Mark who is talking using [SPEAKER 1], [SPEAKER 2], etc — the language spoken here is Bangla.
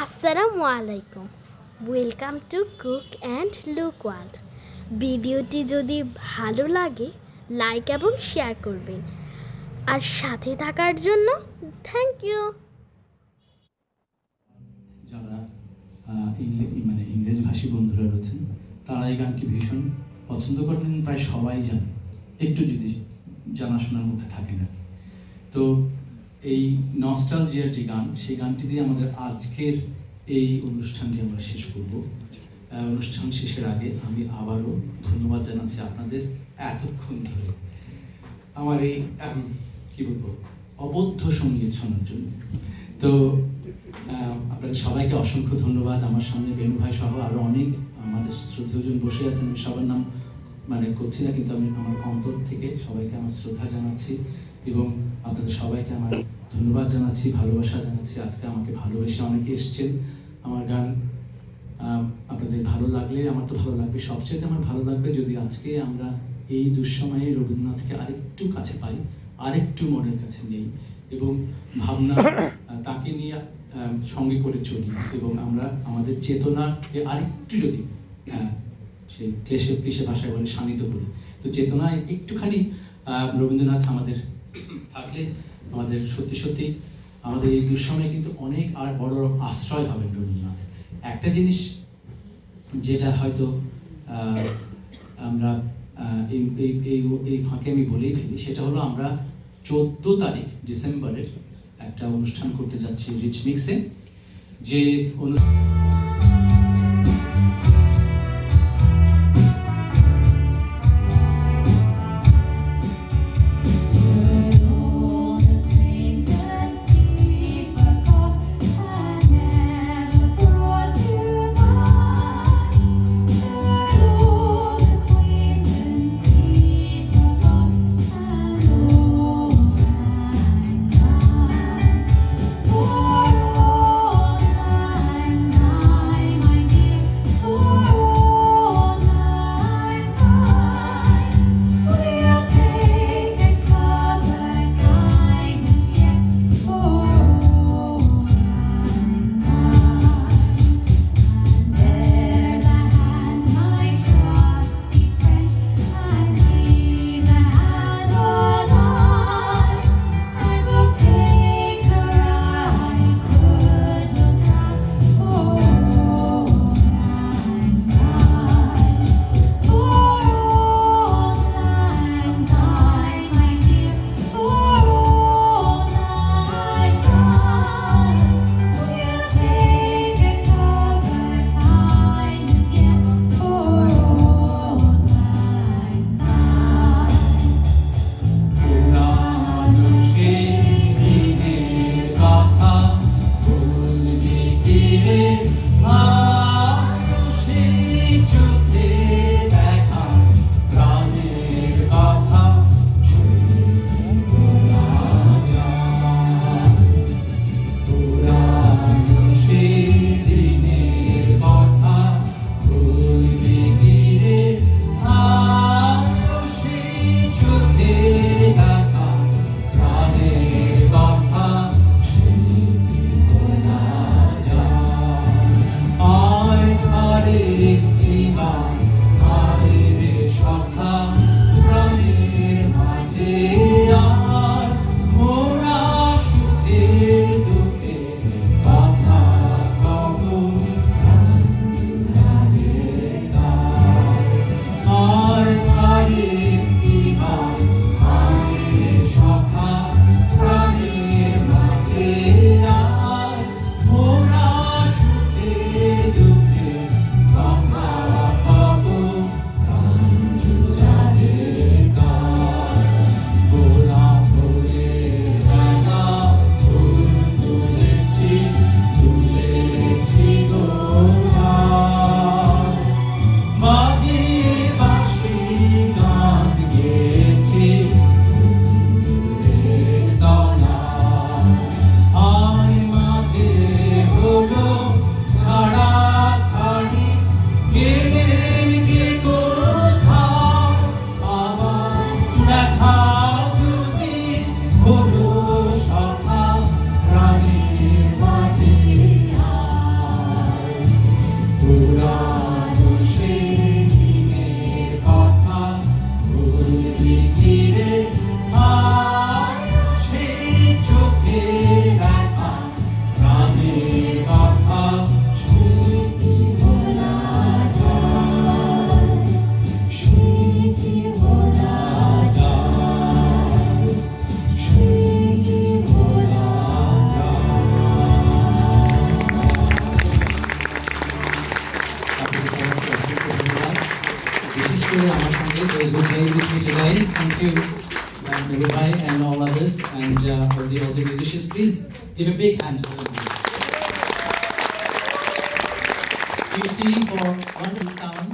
[SPEAKER 1] আসসালামু আলাইকুম। Welcome to cook and look world ভিডিওটি যদি ভালো লাগে লাইক এবং শেয়ার করবেন। আর সাথে থাকার জন্য থ্যাংক ইউ
[SPEAKER 2] যারা মানে ইংরেজ ভাষী বন্ধুরা রয়েছেন, তারা এই গানটি ভীষণ পছন্দ করেন প্রায় সবাই জানে। একটু যদি জানাশোনার মধ্যে থাকে না তো এই নস্টালজিয়ার যে গান, সেই গানটি দিয়ে আমাদের আজকের এই অনুষ্ঠানটি আমরা শেষ করব। অনুষ্ঠান শেষের আগে আমি আবারও ধন্যবাদ জানাচ্ছি আপনাদের এতক্ষণ ধরে। আমার এই কি বলব অবদ্ধ সংগীত শোনার জন্য। তো আপনাদের সবাইকে অসংখ্য ধন্যবাদ। আমার সামনে বেনু ভাই সহ আরও অনেক আমাদের শ্রদ্ধেয়জন বসে আছেন। আমি সবার নাম মানে করছি না, কিন্তু আমি আমার অন্তর থেকে সবাইকে আমার শ্রদ্ধা জানাচ্ছি। এবং আপনাদের সবাইকে আমার ধন্যবাদ জানাচ্ছি, ভালোবাসা জানাচ্ছি। আজকে আমাকে ভালোবেসে অনেকে এসছেন আমার গান। আপনাদের ভালো লাগলে, আমার তো ভালো লাগবে। সবচেয়ে আমার ভালো লাগবে যদি আজকে আমরা এই দুঃসময়ে রবীন্দ্রনাথকে আরেকটু কাছে পাই, আরেকটু মনের কাছে নেই এবং ভাবনা তাকে নিয়ে সঙ্গে করে চলি এবং আমরা আমাদের চেতনাকে আরেকটু যদি সেই ক্লেশে ক্লেশে ভাষায় বলে শানিত করি। তো চেতনায় একটুখানি রবীন্দ্রনাথ আমাদের থাকলে আমাদের সত্যি সত্যি আমাদের এই দুঃসময়ে কিন্তু অনেক আর বড় আশ্রয় হবেন রবীন্দ্রনাথ। একটা জিনিস যেটা হয়তো আমরা এই এই এই ফাঁকে আমি বলেই ফেলি, সেটা হলো আমরা চোদ্দ তারিখ ডিসেম্বরের একটা অনুষ্ঠান করতে যাচ্ছি রিচ মিক্সে, যে অনুষ্ঠান Oh. করে আমার সঙ্গে with me today. Thank you, Madam and all others and uh, for the, all the musicians. Please give a big hand for them. Beauty for wonderful sound.